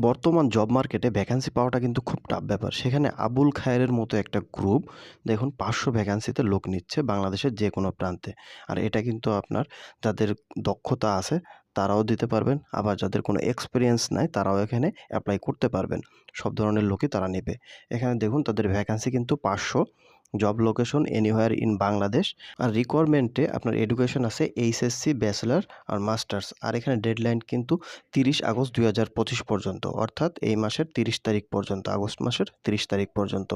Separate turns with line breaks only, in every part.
বর্তমান জব মার্কেটে ভ্যাকেন্সি পাওয়াটা কিন্তু খুব টাফ ব্যাপার। সেখানে আবুল খায়ের মতো একটা গ্রুপ দেখুন, পাঁচশো ভ্যাকেন্সিতে লোক নিচ্ছে বাংলাদেশের যে কোনো প্রান্তে। আর এটা কিন্তু আপনার যাদের দক্ষতা আছে, তারাও দিতে পারবেন। আবার যাদের কোনো এক্সপিরিয়েন্স নাই, তারাও এখানে অ্যাপ্লাই করতে পারবেন। সব ধরনের লোকই তারা নেবে। এখানে দেখুন, তাদের ভ্যাকেন্সি কিন্তু পাঁচশো। Job location anywhere in Bangladesh আর রিকোয়ারমেন্টে আপনার এডুকেশন আছে এইচএসসি ব্যাচেলার আর মাস্টার্স আর এখানে ডেডলাইন কিন্তু তিরিশ আগস্ট দুই হাজার পঁচিশ পর্যন্ত। অর্থাৎ এই মাসের তিরিশ তারিখ পর্যন্ত, আগস্ট মাসের তিরিশ তারিখ পর্যন্ত।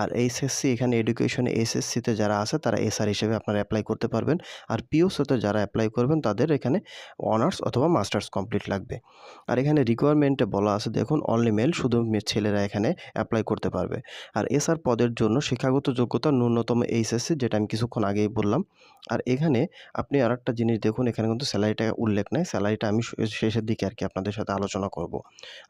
আর এইচএসসি এখানে এডুকেশনে এসএসসিতে যারা আছে, তারা এসআর হিসেবে আপনারা অ্যাপ্লাই করতে পারবেন। আর পিওসিতে যারা অ্যাপ্লাই করবেন, তাদের এখানে অনার্স অথবা মাস্টার্স কমপ্লিট লাগবে। আর এখানে রিকোয়ারমেন্টে বলা আছে, দেখুন অনলি মেল শুধু ছেলেরা এখানে অ্যাপ্লাই করতে পারবে। আর এসআর পদের জন্য শিক্ষাগত যোগ্যতা ন্যূনতম এইচএসসি যেটা আমি কিছুক্ষণ আগেই বললাম। আর এখানে আপনি আর একটা জিনিস দেখুন, এখানে কিন্তু স্যালারিটা উল্লেখ নেই। স্যালারিটা আমি শেষের দিকে আর কি আপনাদের সাথে আলোচনা করব।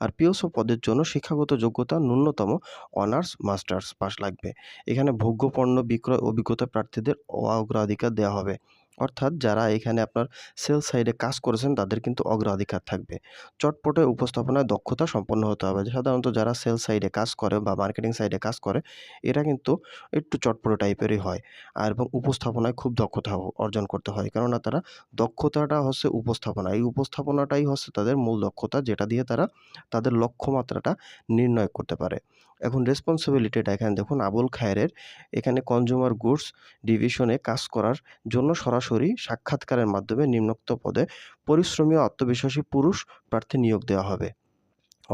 আর পিওসো পদের জন্য শিক্ষাগত যোগ্যতা ন্যূনতম অনার্স, মাস্টার্স পাস লাগবে। এখানে ভোগ্যপণ্য বিক্রয় অভিজ্ঞতা প্রার্থীদের অগ্রাধিকার দেওয়া হবে। অর্থাৎ যারা এখানে আপনার সেল সাইডে কাজ করেছেন, তাদের কিন্তু অগ্রাধিকার থাকবে। চটপটে উপস্থাপনায় দক্ষতা সম্পন্ন হতে হবে। সাধারণত যারা সেল সাইডে কাজ করে বা মার্কেটিং সাইডে কাজ করে, এরা কিন্তু একটু চটপটে টাইপেরই হয় আর এবং উপস্থাপনায় খুব দক্ষতা অর্জন করতে হয়। কেননা তারা দক্ষতাটা হচ্ছে উপস্থাপনা। এই উপস্থাপনাটাই হচ্ছে তাদের মূল দক্ষতা, যেটা দিয়ে তারা তাদের লক্ষ্যমাত্রাটা নির্ণয় করতে পারে। এখন রেসপন্সিবিলিটিটা এখানে দেখুন, আবুল খায়ের এখানে কনজিউমার গুডস ডিভিশনে কাজ করার জন্য সরাসরি সাক্ষাৎকারের মাধ্যমে নিম্নোক্ত পদে পরিশ্রমী আত্মবিশ্বাসী পুরুষ প্রার্থী নিয়োগ দেওয়া হবে।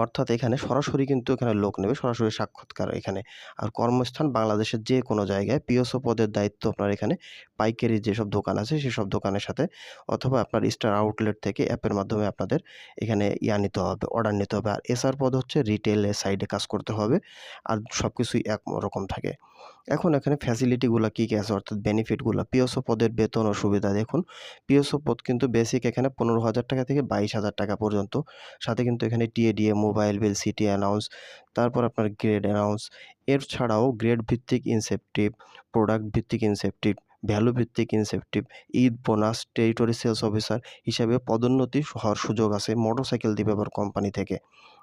অর্থাৎ এখানে সরাসরি কিন্তু এখানে লোক নেবে, সরাসরি সাক্ষাৎকার এখানে। আর কর্মস্থান বাংলাদেশের যে কোনো জায়গায় পিওসো পদের দায়িত্ব আপনার এখানে। পাইকারি যেসব দোকান আছে, সেসব দোকানের সাথে অথবা আপনার স্টার আউটলেট থেকে অ্যাপের মাধ্যমে আপনাদের এখানে ইয়া নিতে হবে অর্ডার নিতে হবে। আর এসআর পদ হচ্ছে রিটেলের সাইডে কাজ করতে হবে। আর সব কিছুই এক রকম থাকে। এখন এখানে ফ্যাসিলিটিগুলো কী কী আছে? অর্থাৎ বেনিফিটগুলো পিওসো পদের বেতন ও সুবিধা দেখুন। পিওসো পদ কিন্তু বেসিক এখানে পনেরো হাজার টাকা থেকে বাইশ হাজার টাকা পর্যন্ত। সাথে কিন্তু এখানে TADA mobile bill city announce তারপর আপনার গ্রেড অ্যানাউন্স এর ছাড়াও গ্রেড ভিত্তিক ইনসেপটিভ প্রোডাক্ট ভিত্তিক ইনসেপটিভ ভ্যালু ভিত্তিক incentive Eid bonus territory sales officer হিসাবে পদোন্নতি হওয়ার সুযোগ আছে মোটরসাইকেল দিবে কোম্পানি থেকে।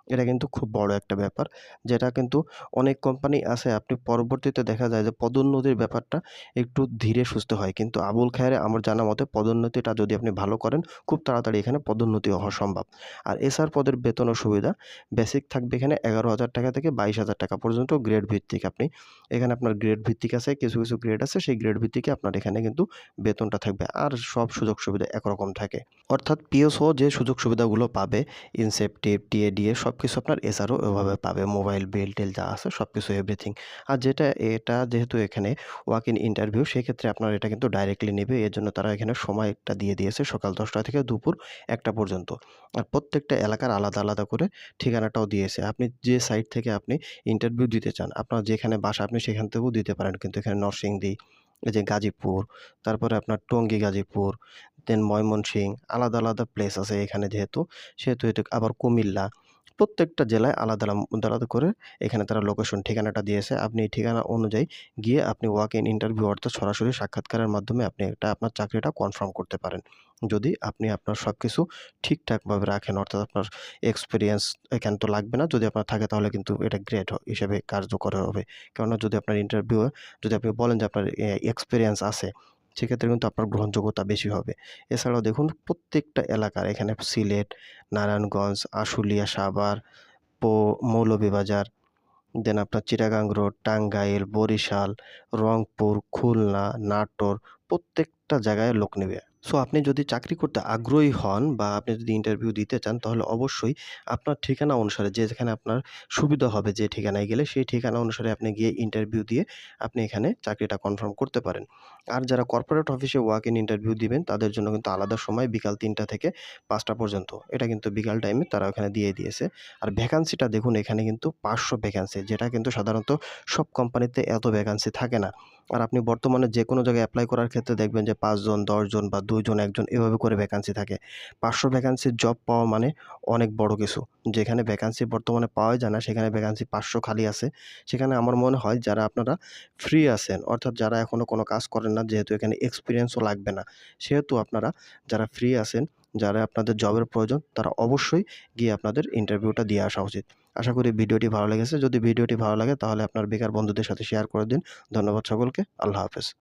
এটা কিন্তু খুব বড় একটা ব্যাপার। যেটা কিন্তু অনেক কোম্পানি আছে, আপনি পরবর্তীতে দেখা যায় যে পদোন্নতির ব্যাপারটা একটু ধীরে সুস্থ হয়। কিন্তু আবুল খায়েরে আমার জানা মতে পদোন্নতিটা যদি আপনি ভালো করেন, খুব তাড়াতাড়ি এখানে পদোন্নতি হওয়া সম্ভব। আর এসআর পদের বেতন ও সুবিধা বেসিক থাকবে এখানে এগারো হাজার টাকা থেকে বাইশ হাজার টাকা পর্যন্ত গ্রেড ভিত্তিক আপনি। এখানে আপনার গ্রেড ভিত্তিক আছে, কিছু কিছু গ্রেড আছে, সেই গ্রেড ভিত্তিকে আপনার এখানে কিন্তু বেতনটা থাকবে। আর সব সুযোগ সুবিধা একরকম থাকে। অর্থাৎ পিএসও যে সুযোগ সুবিধাগুলো পাবে ইনসেপটিভ টিএডিএ সব কিছু আপনার এসআরও ওইভাবে পাবে। মোবাইল, বিল, টেল যা আছে সব কিছু এভরিথিং আর যেটা, এটা যেহেতু এখানে ওয়াক ইন ইন্টারভিউ সেক্ষেত্রে আপনার এটা কিন্তু ডাইরেক্টলি নেবে। এর জন্য তারা এখানে সময়টা দিয়ে দিয়েছে সকাল দশটা থেকে দুপুর একটা পর্যন্ত। আর প্রত্যেকটা এলাকার আলাদা আলাদা করে ঠিকানাটাও দিয়েছে। আপনি যে সাইট থেকে আপনি ইন্টারভিউ দিতে চান, আপনার যেখানে বাসা আপনি সেখান থেকেও দিতে পারেন। কিন্তু এখানে নরসিংদী, এই যে গাজীপুর, তারপরে আপনার টঙ্গী, গাজীপুর দেন ময়মনসিং আলাদা আলাদা প্লেস আছে এখানে যেহেতু। সেহেতু এটা আবার কুমিল্লা প্রত্যেকটা জেলায় আলাদা আলাদা করে এখানে তারা লোকেশন ঠিকানাটা দিয়েছে। আপনি এই ঠিকানা অনুযায়ী গিয়ে আপনি ওয়াক ইন ইন্টারভিউ অর্থাৎ সরাসরি সাক্ষাৎকারের মাধ্যমে আপনি একটা আপনার চাকরিটা কনফার্ম করতে পারেন। যদি আপনি আপনার সব কিছু ঠিকঠাকভাবে রাখেন, অর্থাৎ আপনার এক্সপিরিয়েন্স এখানে তো লাগবে না, যদি আপনার থাকে তাহলে কিন্তু এটা গ্রেড হিসেবে কার্যকর হবে। কেননা যদি আপনার ইন্টারভিউ যদি আপনি বলেন যে আপনার এক্সপিরিয়েন্স আছে সেক্ষেত্রে কিন্তু আপনার গ্রহণযোগ্যতা বেশি হবে। এছাড়াও দেখুন, প্রত্যেকটা এলাকার, এখানে সিলেট, নারায়ণগঞ্জ, আশুলিয়া, সাভার, পো, মৌলভীবাজার, দেন আপনার চিটাগাং রোড, টাঙ্গাইল, বরিশাল, রংপুর, খুলনা, নাটোর, প্রত্যেকটা জায়গায় লোক নেবে। সো আপনি যদি চাকরি করতে আগ্রহী হন বা আপনি যদি ইন্টারভিউ দিতে চান, তাহলে অবশ্যই আপনার ঠিকানা অনুসারে যে যেখানে আপনার সুবিধা হবে যে ঠিকানায় গেলে, সেই ঠিকানা অনুসারে আপনি গিয়ে ইন্টারভিউ দিয়ে আপনি এখানে চাকরিটা কনফার্ম করতে পারেন। আর যারা কর্পোরেট অফিসে ওয়াক ইন ইন্টারভিউ দিবেন, তাদের জন্য কিন্তু আলাদা সময় বিকাল তিনটা থেকে পাঁচটা পর্যন্ত। এটা কিন্তু বিকাল টাইমে তারা ওখানে দিয়ে দিয়েছে। আর ভ্যাকান্সিটা দেখুন, এখানে কিন্তু পাঁচশো ভ্যাকান্সি যেটা কিন্তু সাধারণত সব কোম্পানিতে এত ভ্যাকান্সি থাকে না। আর আপনি বর্তমানে যে কোনো জায়গায় অ্যাপ্লাই করার ক্ষেত্রে দেখবেন যে পাঁচজন, দশজন বা দুইজন, একজন এভাবে করে ভ্যাকান্সি থাকে। পাঁচশো ভ্যাকান্সির জব পাওয়া মানে অনেক বড় কিছু। যেখানে ভ্যাকান্সি বর্তমানে পাওয়া যায় না, সেখানে ভ্যাকান্সি পাঁচশো খালি আছে। সেখানে আমার মনে হয় যারা আপনারা ফ্রি আছেন, অর্থাৎ যারা এখনও কোনো কাজ করেন না, যেহেতু এখানে এক্সপিরিয়েন্সও লাগবে না, সেহেতু আপনারা যারা ফ্রি আছেন, যারা আপনাদের জবের প্রয়োজন, তারা অবশ্যই গিয়ে আপনাদের ইন্টারভিউটা দিয়ে আসা উচিত। আশা করি ভিডিওটি ভালো লেগেছে। যদি ভিডিওটি ভালো লাগে, তাহলে আপনার বেকার বন্ধুদের সাথে শেয়ার করে দিন। ধন্যবাদ সকলকে। আল্লাহ হাফেজ।